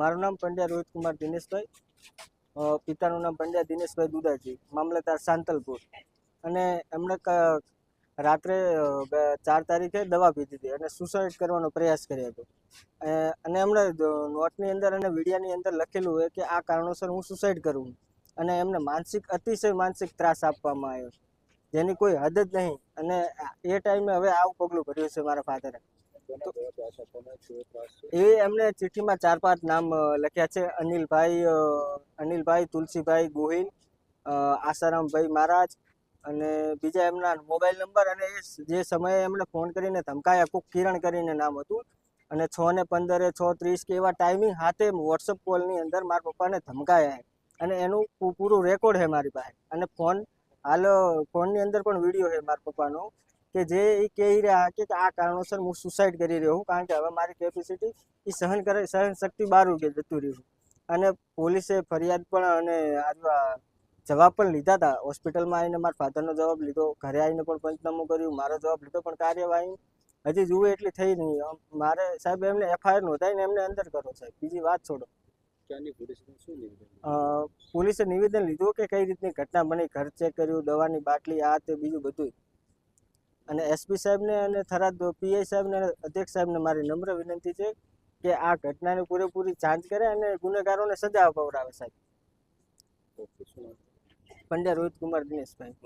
મારું નામ પંડ્યા રોહિત કુમાર દિનેશભાઈ પિતાનું નામ પંડ્યા દિનેશભાઈ દુદાજી. મામલતદાર સાંતલપુર. અને એમણે રાત્રે ચાર તારીખે દવા પીધી હતી અને સુસાઇડ કરવાનો પ્રયાસ કર્યો હતો. અને એમણે નોટની અંદર અને વિડિયાની અંદર લખેલું હોય કે આ કારણોસર હું સુસાઇડ કરું. અને એમને માનસિક, અતિશય માનસિક ત્રાસ આપવામાં આવ્યો. જેની કોઈ હદ જ નહીં. અને એ ટાઈમે હવે આવું પગલું ભર્યું છે મારા ફાધરે એ એમને ચિઠ્ઠીમાં ચાર પાંચ નામ લખ્યા છે. અનિલભાઈ અનિલભાઈ, તુલસીભાઈ ગોહિલ આસારામભાઈ મહારાજ અને બીજા એમના મોબાઈલ નંબર અને જે સમયે એમણે ફોન કરીને ધમકાયા, કુક કિરણ કરીને નામ હતું. અને છ ને પંદરે છ ત્રીસ કે એવા ટાઈમિંગ હાથે વોટ્સઅપ કોલની અંદર મારા પપ્પાને ધમકાયા અને એનું પૂરું રેકોર્ડ છે મારી પાસે. અને ફોન હાલ ફોનની અંદર પણ વીડિયો છે મારા પપ્પાનો. કે જે એ કહી રહ્યા કે આ કારણોસર હું સુસાઇડ કરી રહ્યો છું. કારણ કે હવે મારી કેપેસિટી એ સહન કરે સહન શક્તિ બહાર ઉગે જતું રહ્યું અને પોલીસે ફરિયાદ પણ અને આજુ જવાબ પણ લીધા હતા હોસ્પિટલમાં આવીને મારા ફાધરનો જવાબ લીધો ઘરે આવીને પણ પંચનામું કર્યું મારો જવાબ લીધો પણ કાર્યવાહી હજી જુએ એટલી થઈ નહીં. મારે સાહેબ એમને એફઆઈઆર નોંધાઈને એમને અંદર કરો સાહેબ. બીજી વાત છોડો. પોલીસે નિવેદન લીધું? કે કઈ રીતની ઘટના બની ઘર ચેક કર્યું દવાની બાટલી આ તે બીજું બધું અને એસપી સાહેબને અને થરાદ પીઆઈ સાહેબને અને અધ્યક્ષ સાહેબને મારી નમ્ર વિનંતી છે કે આ ઘટનાની પૂરેપૂરી જાંચ કરે અને ગુનેગારોને સજા અપાવડાવે સાહેબ. પંડ્યા રોહિત કુમાર દિનેશભાઈ.